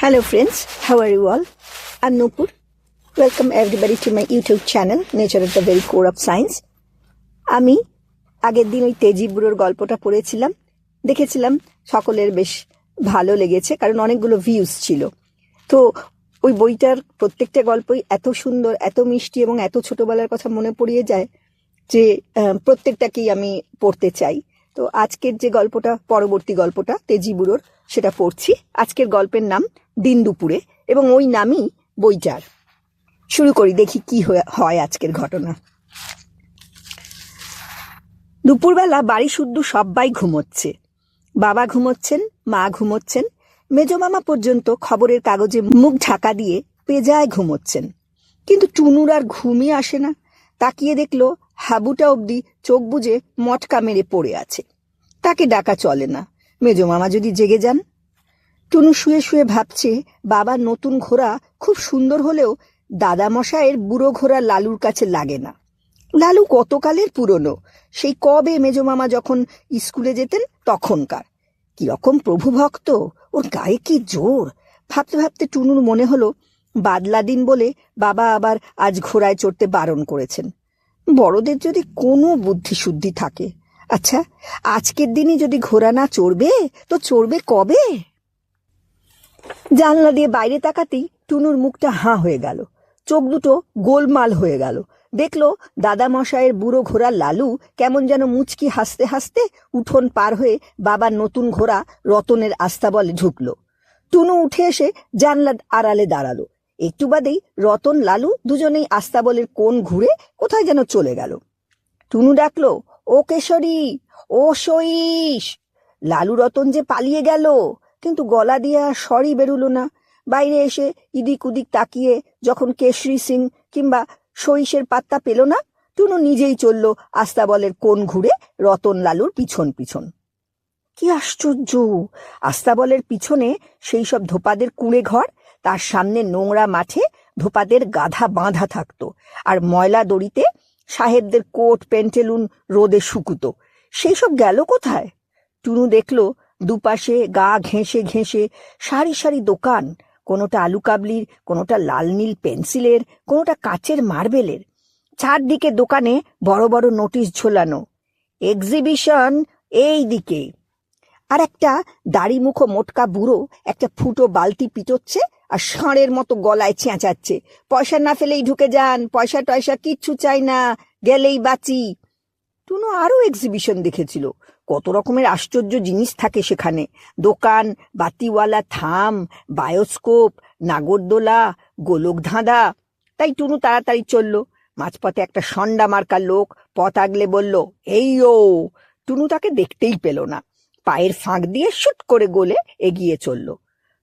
Hello, friends. How are you all? I'm Nupur. Welcome everybody to my YouTube channel, Nature at the Very Core of Science. আমি আগের দিন ওই তেজি বুড়োর গল্পটা পড়েছিলাম দেখেছিলাম সকলের বেশ ভালো লেগেছে কারণ অনেকগুলো ভিউজ ছিল তো ওই বইটার প্রত্যেকটা গল্পই এত সুন্দর এত মিষ্টি এবং এত ছোটবেলার কথা মনে পড়িয়ে যায় যে প্রত্যেকটাকেই আমি পড়তে চাই তো আজকের যে গল্পটা পরবর্তী গল্পটা তেজি বুড়োর সেটা পড়ছি। আজকের গল্পের নাম দিন দুপুরে এবং ওই নামই বইটার। শুরু করি, দেখি কি হয় আজকের ঘটনা। দুপুরবেলা বাড়ি শুদ্ধ সবাই ঘুমোচ্ছে। বাবা ঘুমোচ্ছেন, মা ঘুমোচ্ছেন, মেজ মামা পর্যন্ত খবরের কাগজে মুখ ঢাকা দিয়ে পেজায় ঘুমোচ্ছেন। কিন্তু টুনুর আর ঘুমই আসে না। তাকিয়ে দেখল হাবুটা অবধি চোখ বুজে মটকা মেরে পড়ে আছে। তাকে ডাকা চলে না। মেজ মামা যদি জেগে যান। টুনু শুয়ে শুয়ে ভাবছে বাবার নতুন ঘোড়া খুব সুন্দর হলেও দাদা মশাইয়ের বুড়ো ঘোড়া লালুর কাছে লাগে না। লালু কতকালের পুরনো? সেই কবে মেজমামা যখন স্কুলে যেতেন, তখনকার। কীরকম প্রভু ভক্ত, ওর গায়ে কি জোর? ভাবতে ভাবতে টুনুর মনে হলো, বাদলা দিন বলে বাবা আবার আজ ঘোড়ায় চড়তে বারণ করেছেন। বড়দের যদি কোনো বুদ্ধিশুদ্ধি থাকে আচ্ছা আজকের দিনই যদি ঘোড়া না চড়বে, তো চড়বে কবে? জানলা দিয়ে বাইরে তাকাতেই টুনুর মুখটা হাঁ হয়ে গেল। চোখ দুটো গোলমাল হয়ে গেল। দেখল দাদা মশাইয়ের বুড়ো ঘোড়া লালু কেমন যেন মুচকি হাসতে হাসতে উঠোন পার হয়ে বাবার নতুন ঘোড়া রতনের আস্তাবলে ঢুকলো। টুনু উঠে এসে জানলা আড়ালে দাঁড়াল। একটু বাদেই রতন, লালু দুজনেই আস্তাবলের কোণ ঘুরে কোথায় যেন চলে গেল। টুনু ডাকলো ও কেশরী, ও সইস লালু রতন যে পালিয়ে গেল, কিন্তু গলা দিয়ে আর সরি বেরুলো না। বাইরে এসে ইদিক উদিক তাকিয়ে যখন কেশরী সিং কিংবা সইসের পাত্তা পেল না, টুনু নিজেই চলল আস্তাবলের কোন ঘুরে রতন লালুর পিছন পিছন। কি আশ্চর্য! আস্তাবলের পিছনে সেই সব ধোপাদের কুঁড়ে ঘর, তার সামনে নোংরা মাঠে ধোপাদের গাধা বাঁধা থাকতো, আর ময়লা দড়িতে সাহেবদের কোট পেন্টেলুন রোদে শুকুতো। সেই সব গেল কোথায়? টুনু দেখল দুপাশে গা ঘেঁষে ঘেঁষে সারি সারি দোকান, কোনোটা আলু কাবলির, কোনোটা লাল নীল পেন্সিলের, কোনোটা কাচের মার্বেলের। চারদিকে দোকানে বড় বড় নোটিশ ঝোলানো। এক্সিবিশন এই দিকে আর একটা দাড়ি মুখো মোটকা বুড়ো একটা ফুটো বালতি পিটোচ্ছে আর ষাঁড়ের মতো গলায় চেঁচাচ্ছে। পয়সা না ফেলেই ঢুকে যান, পয়সা টয়সা কিচ্ছু চাই না, গেলেই বাঁচি। টুনু আরও এক্সিবিশন দেখেছিল। কত রকমের আশ্চর্য জিনিস থাকে সেখানে। দোকান, বাতিওয়ালা থাম, বায়োস্কোপ, নাগরদোলা, গোলক ধাঁধা। তাই টুনু তাড়াতাড়ি চলল। মাঝপথে একটা সন্ডা মার্কা লোক পথ আগলে বলল, এই ও। টুনু তাকে দেখতেই পেল না। পায়ের ফাঁক দিয়ে শুট করে গোলে এগিয়ে চলল।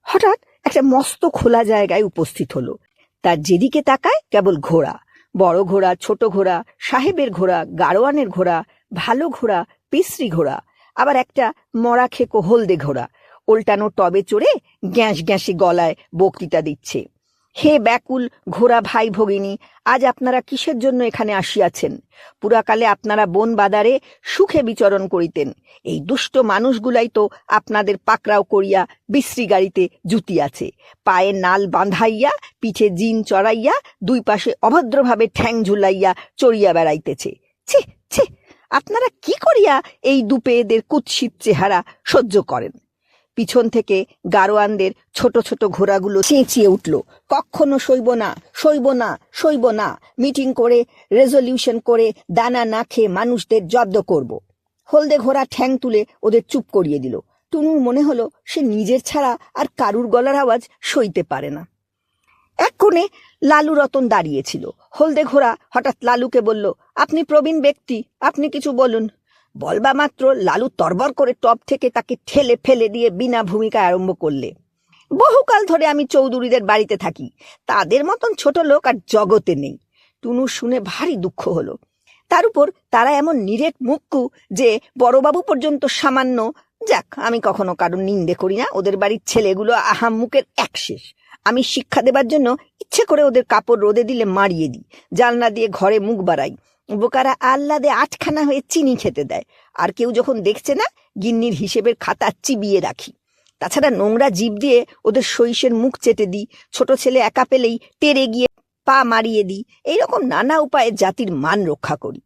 হঠাৎ একটা মস্ত খোলা জায়গায় উপস্থিত হলো। তার যেদিকে তাকায় কেবল ঘোড়া। বড় ঘোড়া, ছোট ঘোড়া, সাহেবের ঘোড়া, গাড়োয়ানের ঘোড়া, ভালো ঘোড়া পিসরি ঘোড়া, আবার একটা মরা খেকো হলদে ঘোড়া। উল্টানো টবে চড়ে গ্যাস গ্যাঁসি গলায় বক্তৃতা দিচ্ছে। হে ব্যাকুল ঘোড়া ভাই ভগিনী, আজ আপনারা কিসের জন্য এখানে আসিয়াছেন? পুরাকালে আপনারা বন বাদারে সুখে বিচরণ করিতেন। এই দুষ্ট মানুষগুলাই তো আপনাদের পাকড়াও করিয়া বিশ্রী গাড়িতে জুতিয়াছে পায়ে নাল বাঁধাইয়া, পিঠে জিন চড়াইয়া, দুই পাশে অভদ্রভাবে ঠ্যাং ঝুলাইয়া চড়িয়া বেড়াইতেছে। ছি ছি, আপনারা কি করিয়া এই দুপেয়েদের কুৎসিত চেহারা সহ্য করেন? পিছন থেকে গারোয়ানদের ছোট ছোট ঘোড়াগুলো চেঁচিয়ে উঠল। কখনো সইব না সইব না সইব না। মিটিং করে, রেজলিউশন করে দানা না খেয়ে মানুষদের জব্দ করব। হলদে ঘোড়া ঠ্যাং তুলে ওদের চুপ করিয়ে দিল। টুনুর মনে হলো সে নিজের ছাড়া আর কারুর গলার আওয়াজ সইতে পারে না। এক কোণে লালু রতন দাঁড়িয়েছিল হলদে ঘোড়া হঠাৎ লালুকে বলল, আপনি প্রবীণ ব্যক্তি, আপনি কিছু বলুন। বলবা মাত্র লালু তরবর করে টপ থেকে তাকে ঠেলে ফেলে দিয়ে বিনা ভূমিকা আরম্ভ করলে। বহুকাল ধরে আমি চৌধুরীদের বাড়িতে থাকি। তাদের মতন ছোট লোক আর জগতে নেই। টুনু শুনে ভারী দুঃখ হলো। তার উপর তারা এমন নিরেট মুক্কু যে বড়বাবু পর্যন্ত সামান্য। যাক, আমি কখনো কারোর নিন্দে করি না। ওদের বাড়ির ছেলেগুলো আহাম্মুকের এক শেষ। আমি শিক্ষা দেবার জন্য ইচ্ছে করে ওদের কাপড় রোদে দিলে মারিয়ে দিই। জানলা দিয়ে ঘরে মুখ বাড়াই। বোকারা আহ্লাদে আটখানা হয়ে চিনি খেতে দেয়। আর কেউ যখন দেখছে না, গিন্নির হিসেবের খাতা চিবিয়ে রাখি। তাছাড়া নোংরা জীব দিয়ে ওদের সইসের মুখ চেটে দিই, ছোট ছেলে একা পেলেই তেরে গিয়ে পা মারিয়ে দিই, এইরকম নানা উপায়ে জাতির মান রক্ষা করি।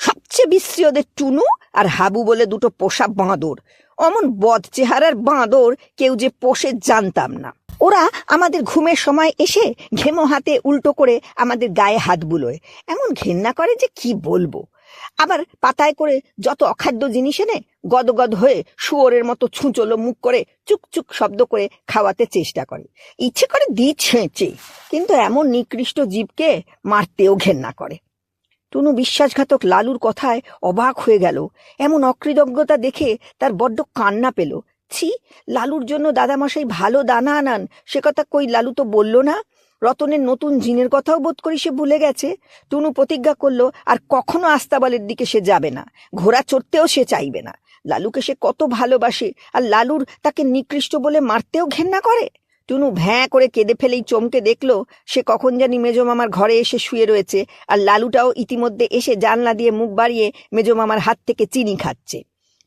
সবচেয়ে বিশ্রী ওদের টুনু আর হাবু বলে দুটো পোষা বাঁদর। অমন বদ চেহারার বাঁদর কেউ যে পোষে জানতাম না। ওরা আমাদের ঘুমের সময় এসে ঘেমো হাতে উল্টো করে আমাদের গায়ে হাত বুলোয়। এমন ঘেন্না করে যে কি বলব? আবার পাতায় করে যত অখাদ্য জিনিস এনে গদগদ হয়ে শুয়োরের মতো ছুঁচলো মুখ করে চুকচুক শব্দ করে খাওয়াতে চেষ্টা করে। ইচ্ছে করে দি ছেঁচে কিন্তু এমন নিকৃষ্ট জীবকে মারতেও ঘেন্না করে। টুনু বিশ্বাসঘাতক লালুর কথায় অবাক হয়ে গেল। এমন অকৃতজ্ঞতা দেখে তার বড্ড কান্না পেল। ছি, লালুর জন্য দাদামশাই ভালো দানা আনান। সে কথা কই লালু তো বলল না। রতনের নতুন জিনের কথাও বোধ করি সে ভুলে গেছে। টুনু প্রতিজ্ঞা করল, আর কখনো আস্তাবলের দিকে সে যাবে না। ঘোড়া চড়তেও সে চাইবে না। লালুকে সে কত ভালোবাসে, আর লালুর তাকে নিকৃষ্ট বলে মারতেও ঘেন্না করে? টুনু ভ্যাঁ করে কেঁদে ফেলেই চমকে দেখল, সে কখন জানি মেজো মামার ঘরে এসে শুয়ে রয়েছে, আর লালুটাও ইতিমধ্যে এসে জানলা দিয়ে মুখ বাড়িয়ে মেজো মামার হাত থেকে চিনি খাচ্ছে।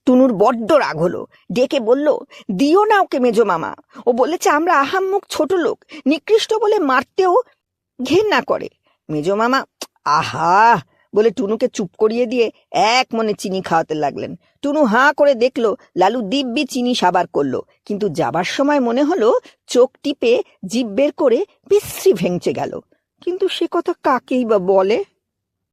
টুনুর বড্ড রাগ হলো। ডেকে বলল, দিও না ওকে মেজো মামা। ও বলেছে, আমরা আহাম্মুক ছোট লোক, নিকৃষ্ট বলে মারতেও ঘেন্না করে। মেজো মামা, আহা! বলে টুনুকে চুপ করিয়ে দিয়ে এক মনে চিনি খাওয়াতে লাগলেন। টুনু হাঁ করে দেখল, লালু দিব্যি চিনি সাবার করল। কিন্তু যাবার সময় মনে হলো, চোখ টিপে জিভ বের করে বিশ্রী ভেঙচে গেল। কিন্তু সে কথা কাকেই বা বলে?